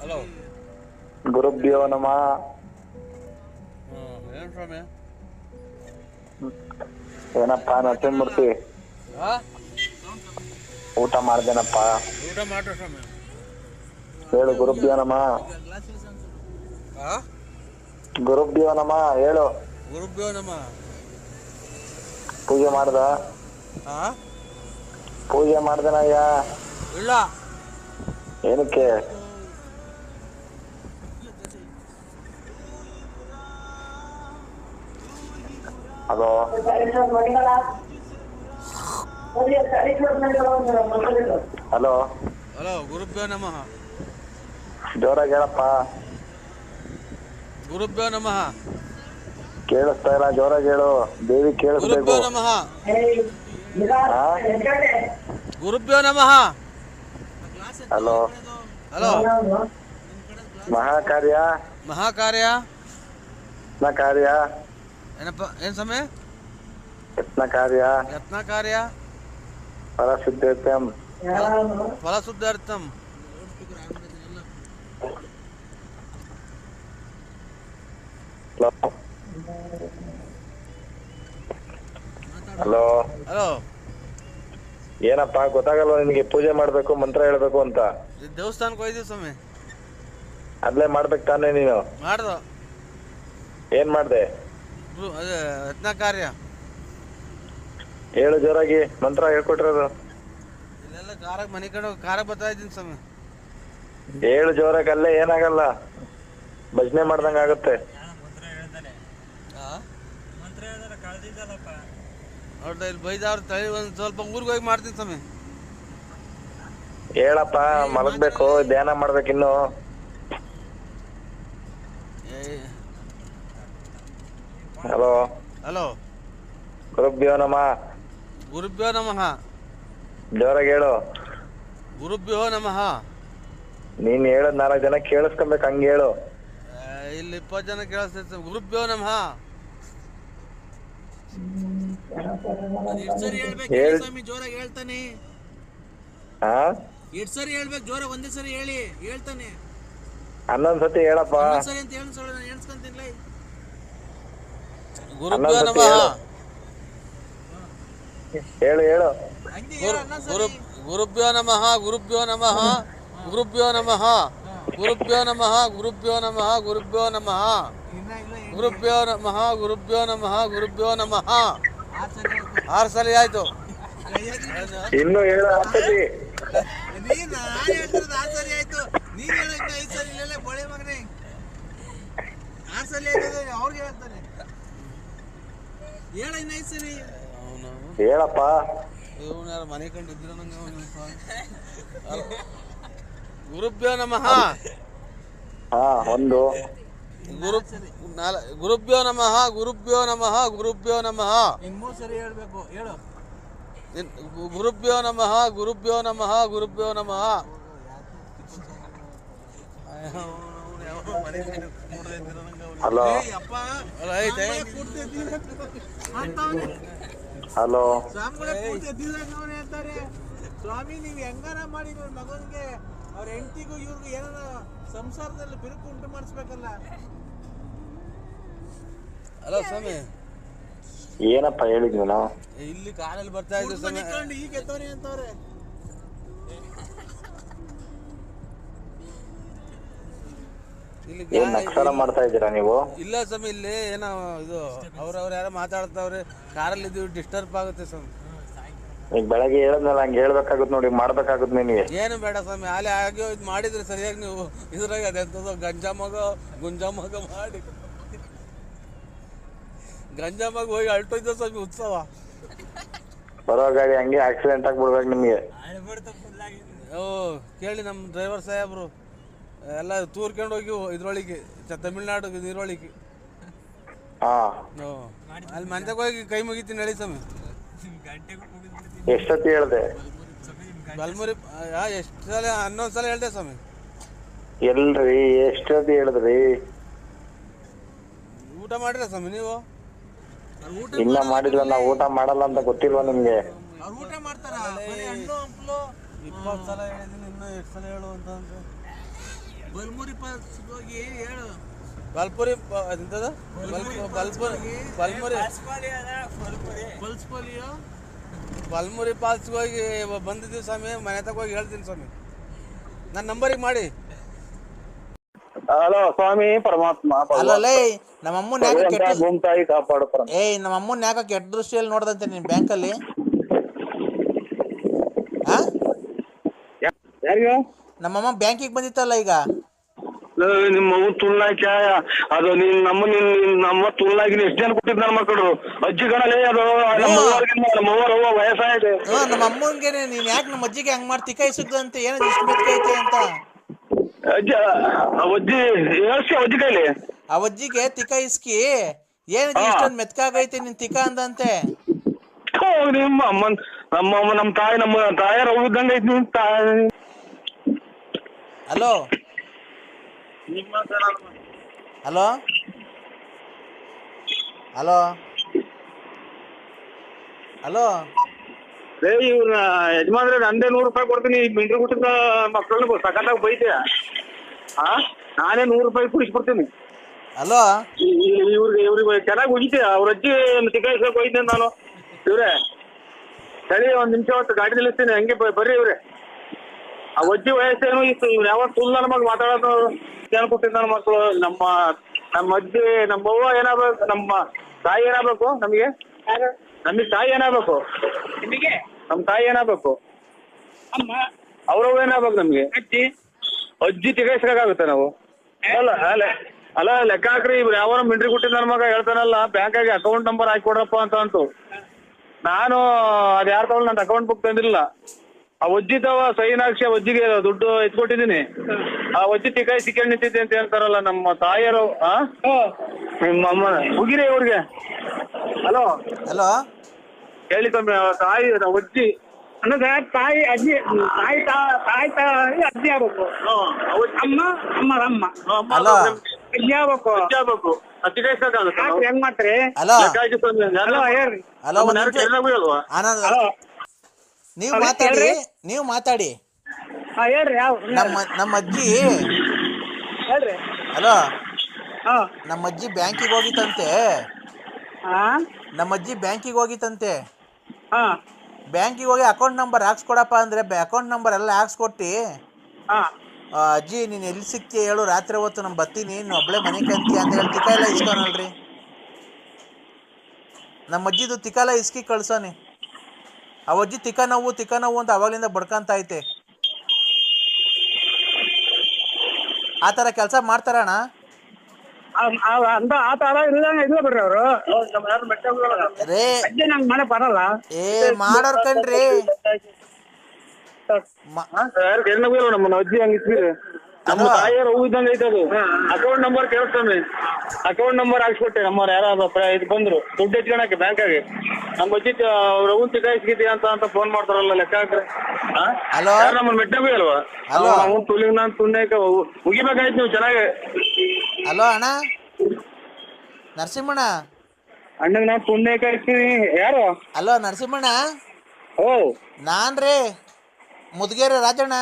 Hello ಗುರುಭ್ಯೋ ನಮಃ. ಏನು ಸ್ವಾಮಿ? ಏನಪ್ಪ ನರಸಿಂಹಮೂರ್ತಿ ಊಟ ಮಾಡ್ದೇನಪ್ಪ? ಊಟ ಮಾಡ್ರಿ ಸ್ವಾಮಿ. ಹೇಳು ಗುರುಭ್ಯೋ ನಮಃ. ಹಾ? ಗುರುಭ್ಯೋ ನಮಃ ಹೇಳು. ಗುರುಭ್ಯೋ ನಮ್ಮ ಪೂಜೆ ಮಾಡ್ದ? ಹಾ? ಪೂಜೆ ಮಾಡ್ದನಯ್ಯ? ಇಲ್ಲ. ಏನಕ್ಕೆ? ಹಲೋ? ಹಲೋ? ಹಲೋ ಗುರುಭ್ಯೋ ನಮಃ. ಜೋರಾಗಿ ಹೇಳಪ್ಪ. ಗುರುಭ್ಯೋ ನಮಃ. ಕೇಳಿಸ್ತಾ ಇಲ್ಲ ಜೋರಾಗಿ ಹೇಳು. ದೇವಿ ಕೇಳಿಸ್ಬೇಕು. ಗುರುಭ್ಯೋ ನಮಃ. ಗುರುಭ್ಯೋ ನಮಃ. ಹಲೋ ಹಲೋ ಮಹಾಕಾರ್ಯ ಮಹಾಕಾರ್ಯ ಯತ್ನ ಕಾರ್ಯ ಏನಪ್ಪ ಏನು ಸಮಯ ಯತ್ನ ಕಾರ್ಯ ಯತ್ನ ಕಾರ್ಯ ಪರಸಿದ್ಧತ್ಯಂ ಫಲಶುದ್ಧಾರ್ಥಂ ಹಲೋ ಹಲೋ ಏನಪ್ಪ ಗೊತ್ತಾಗಲ್ವ ನಿನಗೆ ಪೂಜೆ ಮಾಡ್ಬೇಕು ಮಂತ್ರ ಹೇಳ್ಬೇಕು ಅಂತ? ದೇವಸ್ಥಾನಕ್ಕೆ ಹೋಯ್ತೀವಿ ಸ್ವಾಮಿ. ಅಲ್ಲೇ ಮಾಡ್ಬೇಕು ತಾನೇ ನೀನು? ಮಾಡ್ದೆ. ಏನ್ ಮಾಡ್ದೆ? ಗುರು ಯತ್ನ ಕಾರ್ಯ. ಹೇಳು ಜೋರಾಗಿ ಮಂತ್ರ ಹೇಳ್ಕೊಟ್ರದು ಇಲ್ಲೆಲ್ಲ ಕಾರಾಗ ಮನೆ ಕಡೆ ಕಾರಾಗ ಬರ್ತಾ ಇದ್ದೀನಿ ಸ್ವಾಮಿ. ಹೇಳು ಜೋರಾಗಿ ಅಲ್ಲೇ ಏನಾಗಲ್ಲ. ಭಜನೆ ಮಾಡ್ದಂಗ ಆಗುತ್ತೆ ನೋಡ್ತಾ ಇಲ್ಲಿ ಬೈದವ್ರ ತಳಿ ಒಂದು ಸ್ವಲ್ಪ ಊರಿಗೆ ಹೋಗಿ ಮಾಡ್ತೀನಿ ಸ್ವಾಮಿ. ಹೇಳಪ್ಪ ಮಲಗ್ಬೇಕು ಧ್ಯಾನ ಮಾಡ್ಬೇಕು ಇನ್ನು. ಹಲೋ. ಹಲೋ. ಗುರುಭ್ಯೋ ನಮಃ. ಗುರುಭ್ಯೋ ನಮಃ. ಜೋರಾಗಿ ಹೇಳು. ಗುರುಭ್ಯೋ ನಮಃ. ನೀನ್ ಹೇಳದ್ ನಾಲ್ಕು ಜನ ಕೇಳಿಸ್ಕೊಬೇಕು ಹಂಗೆ ಹೇಳು. ಆ, ಇಲ್ಲಿ ಇಪ್ಪತ್ತು ಜನ ಕೇಳಿಸ್ತೈತೆ ಗುರುಭ್ಯೋ ನಮಃ. ಹೇಳ್ಬೇಕು ಹೇಳ್ತಾನೆ. ಹೇಳ್ಬೇಕು ಒಂದೇ ಸರಿ ಹೇಳಿ ಹೇಳ್ತಾನೆ. ಗುರುಭ್ಯೋ ನಮಃ. ಗುರು ಗುರುಭ್ಯೋ ನಮಃ ಗುರುಭ್ಯೋ ನಮಃ ಗುರುಭ್ಯೋ ನಮಃ ಗುರುಭ್ಯೋ ನಮಃ ಗುರುಭ್ಯೋ ನಮಃ ಗುರುಬ್ಯೋ ನಮಃ. ಗುರುಬ್ಯೋ ಗುರುಭ್ಯೋ ನಮಃ ಗುರುಭ್ಯೋ ನಮಃ ಗುರುಭ್ಯೋ ನಮಃ. ಆರು ಸಲ ಆಯ್ತು. ಇನ್ನು ಹೇಳು ನೀನ್ ನಾನು ಹೇಳ್ತಿರೋದು ಆರು ಸರಿ ಆಯ್ತು. ನೀನ್ ಹೇಳಕ್ ಐದು ಸರಿ ಇಲ್ಲ ಬಳೆ ಮಗನೇ? ಆರು ಸಲ ಆಯ್ತದೆ ಅವ್ರಿಗೆ ಹೇಳ್ತಾನೆ. ಹೇಳ ಇನ್ನ ಐದು ಸರಿ ಹೇಳಪ್ಪ. ಇವನು ಯಾರು ಮನೆ ಕಂಡಿದ್ರು ನಂಗೆ ಅವ್ನು. ಗುರುಭ್ಯೋ ನಮಃ. ಹಾ ಒಂದು. ಗುರು ನಾಲ ಗುರುಭ್ಯೋ ನಮಃ ಗುರುಭ್ಯೋ ನಮಃ ಗುರುಭ್ಯೋ ನಮಃ. ಸರಿ ಹೇಳ್ಬೇಕು ಹೇಳು. ಗುರುಭ್ಯೋ ನಮಃ ಗುರುಭ್ಯೋ ನಮಃ ಗುರುಭ್ಯೋ ನಮಃ. ಹಲೋ. ಅಪ್ಪ ಹಲೋ. ಸ್ವಾಮಿ ನೀವು ಹೆಂಗಾರ ಮಾಡಿ ಮಗನಿಗೆ ಅವ್ರ ಹೆಂಡತಿಗೂ ಇವ್ರಿಗೂ ಏನಾರ ಸಂಸಾರದಲ್ಲಿ ಬಿರುಕು ಉಂಟು ಮಾಡಿಸ್ಬೇಕಲ್ಲ. ಅಲ್ಲ ಸ್ವಾಮಿ. ಏನಪ್ಪ ಹೇಳಿದ್ವಿ ನಾವು? ಇಲ್ಲಿ ಕಾರಲ್ಲಿ ಬರ್ತಾ ಇದ್ರು ಸ್ವಾಮಿ. ಈಗ ಎತ್ತವ್ರಿ ಅಂತವ್ರೆ. ಇಲ್ಲಿ ಏನ್ ನಕ್ಸಲ ಮಾಡ್ತಾ ಇದ್ದೀರಾ ನೀವು? ಇಲ್ಲ ಸ್ವಾಮಿ ಇಲ್ಲಿ ಏನೋ ಇದು ಅವ್ರವ್ರು ಯಾರೋ ಮಾತಾಡ್ತಾವ್ರೆ. ಕಾರಲ್ಲಿ ಇದ್ದೀವಿ ಡಿಸ್ಟರ್ಬ್ ಆಗುತ್ತೆ ಸ್ವಾಮಿ. ಈಗ ಬೆಳಗ್ಗೆ ಹೇಳದ್ನಲ್ಲ ಹಂಗೆ ಹೇಳ್ಬೇಕಾಗುತ್ತೆ ನೋಡಿ ಮಾಡ್ಬೇಕಾಗುತ್ತೆ ನಿನಗೆ. ಏನು ಬೇಡ ಸ್ವಾಮಿ ಅಲ್ಲಿ ಆಗ್ಯೋ ಇದು ಮಾಡಿದ್ರೆ ಸರಿಯಾಗಿ ನೀವು ಇದ್ರಾಗ ಅದೆಂಥದ್ದು ಗಂಜಾಮಗ ಗುಂಜಾಮಗ ಗುಂಜಾ ಮಗ ಮಾಡಿ. ಗಂಜಾ ಮಗ ಹೋಗಿ ಅಲ್ಟೋಯ್ತು ಸ್ವಲ್ಪ ಉತ್ಸವ. ಬರೋ ಗಾಡಿ ಹಂಗೆ ಆಕ್ಸಿಡೆಂಟ್ ಆಗ್ಬಿಡ್ಬೇಕು ನಿಮಗೆ. ಓ ಕೇಳಿ ನಮ್ಮ ಡ್ರೈವರ್ ಸಾಹೇಬ್ರು. ಎಲ್ಲ ತೂರ್ಕೊಂಡು ಹೋಗಿ ಇದ್ರೊಳಗೆ ಚ- ತಮಿಳ್ನಾಡು ಇದ್ರೊಳಗೆ ಹಾ. ಓ ಅಲ್ಲಿ ಮಂದಕ್ಕೆ ಹೋಗಿ ಕೈ ಮುಗಿತೀನಿ ಹೇಳಿ ಸ್ವಾಮಿ. ಎಷ್ಟೊತ್ತಿ ಹೇಳ್ದೆ? ಬಲ್ಮುರಿ ಎಷ್ಟು ಸಲ ಹನ್ನೊಂದು ಸಲ ಹೇಳ್ದೆ ಸ್ವಾಮಿ. ಎಲ್ರಿ ಎಷ್ಟೊತ್ತಿ ಹೇಳಿದ್ರಿ? ಊಟ ಮಾಡಿರ ಸ್ವಾಮಿ ನೀವು? ಇನ್ನ ಮಾಡಿಲ್ಲ ನಾವು ಊಟ ಮಾಡಲ್ಲ ಅಂತ ಗೊತ್ತಿಲ್ವಾ ನಿಮ್ಗೆ? ಅವ್ರು ಊಟ ಮಾಡ್ತಾರ? ಬರೀ ಹಣ್ಣು ಹಂಪಲು? ಇಪ್ಪತ್ತು ಸಲ ಹೇಳಿದ್ದೀನಿ ಇನ್ನೂ ಎಷ್ಟು ಸಲ ಹೇಳು ಅಂತಂದ್ರೆ ಬಲ್ಮುರಿ ಪಾಸ್ ಹೋಗಿ ಹೇಳು? ಬಲ್ಪುರಿ ಎಂತದು? ಬಲ್ಪುರಿ ಬಲ್ಪುರಿ ಬಲ್ಮುರಿ ಪಲ್ಸ್ ಪೋಲಿಯೋ ಬಲ್ಮುರಿ ಪಾಲ್ಸ್ಗೆ ಹೋಗಿ ಬಂದಿದ್ದೀವಿ ಸ್ವಾಮಿ ಮನೆ ತಗ ಹೋಗಿ ಹೇಳ್ತೀನಿ ಸ್ವಾಮಿ. ನನ್ನ ನಂಬರಿಗೆ ಮಾಡಿ. ಹಲೋ ಸ್ವಾಮಿ ಪರಮಾತ್ಮ ಅಲ್ಲಲೇ ನಮ್ಮ ಅಮ್ಮನ ಯಾಕೆ ಕೆಟ್ಟ ಭೂಮಿ ತಾಯಿ ಕಾಪಾಡು ಪರಮ ಏಯ್ ನಮ್ಮ ಅಮ್ಮನ ಯಾಕೆ ಕೆಟ್ಟ ದೃಷ್ಟಿಯಲ್ಲಿ ನೋಡ್ದಂತೆ ನಿನ್ ಬ್ಯಾಂಕ್ ಅಲ್ಲಿ ಆ? ಯಾರಿಗ? ನಮ್ಮಮ್ಮ ಬ್ಯಾಂಕಿಗೆ ಬಂದಿತ್ತಲ್ಲ ಈಗ? ನಿಮ್ಮ ಮಗು ತುಳ್ಳಾಕ ಅದು ನಿನ್ ನಮ್ಮ ನಿನ್ ನಮ್ಮ ತುಳ್ಳಾಗಿ ಎಷ್ಟು ಜನ ಕೊಟ್ಟಿದ್ ನನ್ನ ಮಕ್ಕಳು? ಅಜ್ಜಿ ಕಣಲೇ ಅದು ನಮ್ಮ ಅವ್ವ ವಯಸ್ಸಾಗಿದೆ ಹ್ಞೂ ನಮ್ಮ ಅಮ್ಮನಿಗೆ ನೀನು ಯಾಕೆ ನಮ್ಮ ಅಜ್ಜಿಗೆ ಹಂಗ್ ಮಾಡಿ ತಿಕ್ಕ ಇಸಿದಂತೆ ಏನೋ ಇಷ್ಟು ಅಂತ? ಅಜ್ಜ ಅಜ್ಜಿ ಹೇಳ್ಸಿ ಅಜ್ಜಿ ಕೈಲಿ. ಆ ಅಜ್ಜಿಗೆ ತಿಕ್ಕ ಇಸ್ಕಿ. ಏನಿದೆ ಇಷ್ಟೊಂದು ಮೆತ್ಕಾಗೈತೆ ನಿನ್ ತಿಕ ಅಂದಂತೆ? ಥು, ನಿಮ್ಮ ಅಮ್ಮನ್ ನಮ್ಮ ಅಮ್ಮ ನಮ್ಮ ತಾಯಿ ನಮ್ಮ ತಾಯರ ಇದ್ದಂಗ ಐತಿ ನಿಮ್ ತಾಯಿ. ಹಲೋ? ಹಲೋ? ಹಲೋ? ಹಲೋ? ರೇ ಇವ್ರ ಯಜಮಾನ್ರೆ ನಂದೇ ನೂರು ರೂಪಾಯಿ ಕೊಡ್ತೀನಿ ಮಿಂಟ್ರಿ ಮಕ್ಕಳು ಮಕ್ಕಳನ್ನ ಸಖತ್ತಾಗಿ ಬೈತೆ. ಹಾ ನಾನೇ ನೂರು ರೂಪಾಯಿ ಕುಡಿಸ್ಬಿಡ್ತೀನಿ ಹಲೋ ಈ- ಈ- ಇವ್ರಿಗೆ ಇವ್ರಿಗೆ ಚೆನ್ನಾಗಿ ಉಗಿತೆ ಅವ್ರ ಅಜ್ಜಿ ತಿಕ್ಕಾಯಿಸ್ಬೇಕು ಹೋಗಿದ್ದೆ ನಾನು. ಇವ್ರೆ ಸರಿ ಒಂದ್ ನಿಮಿಷ ಹೊತ್ತು ಗಾಡಿ ನಿಲ್ಲಿಸ್ತೀನಿ. ಹಂಗೆ ಬ- ಬರ್ರಿ ಇವ್ರೆ. ಆ ಅಜ್ಜಿ ವಯಸ್ಸೇನು ಇತ್ತು. ಇವ್ರು ಯಾವ ಸುಳ್ಳು ನನ್ನ ಮಗ ಮಾತಾಡೋದು ಏನ್ ಕೊಟ್ಟಿದ್ದ ನನ್ನ ಮಕ್ಕಳು ನಮ್ಮ ನಮ್ಮ ಅಜ್ಜಿ ನಮ್ಮ ಅವ್ವ ಏನಾಗ್ಬೇಕು? ನಮ್ಮ ತಾಯಿ ಏನಾಗ್ಬೇಕು ನಮಗೆ? ನಮಗೆ ತಾಯಿ ಏನಾಗ್ಬೇಕು? ನಿಮಗೆ? ನಮ್ಮ ತಾಯಿ ಏನಾಗ್ಬೇಕು? ಅಮ್ಮ? ಅವ್ರವ್ವ ಏನಾಗ್ಬೇಕು ನಮ್ಗೆ? ಅಜ್ಜಿ? ಅಜ್ಜಿ ತಿಗಾಯಿಸ್ಬೇಕಾಗುತ್ತೆ ನಾವು. ಅಲ್ಲ ಅಲ್ಲ ಅಲ್ಲ ಲೆಕ್ಕ ಹಾಕ್ರಿ ಇವ್ರು ಯಾವ ಮಿಂಟ್ರಿ ಕೊಟ್ಟಿದ್ದ ನನ್ನ ಮಗ ಹೇಳ್ತಾನಲ್ಲ ಬ್ಯಾಂಕಾಗೆ ಅಕೌಂಟ್ ನಂಬರ್ ಹಾಕಿ ಕೊಡ್ರಪ್ಪ ಅಂತ ಅಂತು. ನಾನು ಅದ್ ಯಾರು ತಗೊಳ್ಳಿ ನನ್ನ ಅಕೌಂಟ್ ಬುಕ್ ತಂದಿಲ್ಲ ಆ ಒಜ್ಜಿ ತವ ಸೈನ್ ಹಾಕ್ಸಿ ಆ ಅಜ್ಜಿಗೆ ದುಡ್ಡು ಎತ್ಕೊಟ್ಟಿದ್ದೀನಿ. ಆ ಒಜ್ಜಿ ತಿಕಾಯಿ ಸಿಕ್ಕಂಡ್ ನಿಂತಿದ್ದೆ ಅಂತ ಹೇಳ್ತಾರಲ್ಲ ನಮ್ಮ ತಾಯಿಯರು ಆ? ನಿಮ್ಮ ಅಮ್ಮ ಹುಗಿರಿ ಇವ್ರಿಗೆ. ಹಲೋ? ಹಲೋ? ಹೇಳಿ ತಮ್ಮ ತಾಯಿ ಆ ಅಜ್ಜಿ. ಅನ್ನೋದ ತಾಯಿ ಅಜ್ಜಿ ತಾಯಿ ತಾ- ತಾಯಿ ತಾಯಿ ಅಜ್ಜಿ ಆಗ್ಬೇಕು. ಅಮ್ಮ ಅಮ್ಮ ಅಮ್ಮ. ಹಲೋ ಅಜ್ಜಿ ಆಗ್ಬೇಕು. ಅಜ್ಜಿ ಆಗ್ಬೇಕು. ನಾವು. ಯಾಕ್ರಿ ಹೆಂಗ್ ಮಾಡ್ತೀರಿ? ಹಲೋ. ಹಲೋ ಹೇಳ್ರಿ. ಹಲೋ ಆನಂದ್ ನೀವು ಮಾತಾಡಿ. ನೀವು ಮಾತಾಡಿ. ಹಾ ಹೇಳ್ರಿ ಯಾವ ನಮ್ಮ ನಮ್ಮ ಅಜ್ಜಿ. ಹೇಳ್ರಿ. ಹಲೋ ಹಾ. ನಮ್ಮ ಅಜ್ಜಿ ಬ್ಯಾಂಕಿಗೆ ಹೋಗಿತ್ತಂತೆ. ಹಾ? ನಮ್ಮ ಅಜ್ಜಿ ಬ್ಯಾಂಕಿಗೆ ಹೋಗಿತ್ತಂತೆ. ಹಾ. ಬ್ಯಾಂಕಿಗೆ ಹೋಗಿ ಅಕೌಂಟ್ ನಂಬರ್ ಹಾಕ್ಸ್ಕೊಡಪ್ಪ ಅಂದರೆ ಅಕೌಂಟ್ ನಂಬರ್ ಎಲ್ಲ ಹಾಕ್ಸ್ಕೊಟ್ಟು. ಹಾ. ಆ, ಅಜ್ಜಿ ನೀನು ಎಲ್ಲಿ ಸಿಗ್ತೀಯ ಹೇಳು. ರಾತ್ರಿ ಹೊತ್ತು ನಾನು ಬರ್ತೀನಿ. ನೀನು ಒಬ್ಳೆ ಮನೆ ಕಂತೀಯ ಅಂತ ಹೇಳಿ ತಿಕಾಯಿಲ್ಲ ಇಸ್ಕೊನಲ್ರಿ. ನಮ್ಮ ಅಜ್ಜಿದು ತಿಕಾಲ ಇಸ್ಕಿ ಕಳ್ಸೋನಿ. ಆ ಅಜ್ಜಿ ತಿಕ ನೋವು ತಿಕ್ಕ ನೋವು ಅಂತ ಅವಾಗಲಿಂದ ಬಡ್ಕಂತ ಐತೆ. ಆ ಥರ ಕೆಲಸ ಮಾಡ್ತಾರಣ್ಣ. ಆ- ಆ- ಅಂದ ಆ ತರ ಇಲ್ಲಂಗ ಇಲ್ಲ ಬಿಡ್ರಿ ಅವರು. ರೇ. ಅಜ್ಜಿ ನಂಗೆ ಮನೆ ಬರಲ್ಲ. ಏ ಮಾಡೋರ್ ಕಣ್ರಿ. ಮ- ಯಾರು ಕೆಳಗೆ ಬೀಳಲ್ಲ ನಮ್ಮ ಅಜ್ಜಿ ಹಂಗೆ ಇಸ್ಬಿರಿ ನಮ್ಮ ಹೂ ಇದ್ದಂಗೆ ಐತೆ ಅದು. ಅಕೌಂಟ್ ನಂಬರ್ ಕೇಳಿಸ್ತಾನೆ. ಅಕೌಂಟ್ ನಂಬರ್ ಹಾಕ್ಸ್ಕೊಟ್ಟೆ ನಮ್ಮ ಯಾರು ಇದು ಬಂದ್ರು. ದುಡ್ಡು ಎತ್ಕೊಳಕ್ಕೆ ಬ್ಯಾಂಕಾಗೆ. ನಮ್ಮ ಅಜ್ಜಿ ರಘುನ್ ಹೂ ತಿಗಾಯಿಸ್ಗಿದ್ಯಾ ಅಂತ ಅಂತ ಫೋನ್ ಮಾಡ್ತಾರಲ್ಲ ಲೆಕ್ಕ ಹಾಕ್ರೆ ಹಲೋ? ನಮ್ಮ ಮೆಟ್ಟಾಗೂ ಅಲ್ವಾ? ಹಲೋ? ಅವ್ನು ತುಳಿಗ್ ನಾನು ತುಣ್ಣಾಕ ಮುಗಿಬೇಕಾಯ್ತು ನೀವು ಚೆನ್ನಾಗಿ. ಹಲೋ ಅಣ್ಣ? ನರಸಿಂಹಣ್ಣ? ಅಣ್ಣಗೆ ನಾನು ತುಣ್ಣಾಕ ಇರ್ತೀನಿ. ಯಾರು? ಹಲೋ ನರಸಿಂಹಣ್ಣ? ಓ. ನಾನ್ ರೀ ಮುದ್ಗೇರಿ ರಾಜಣ್ಣ.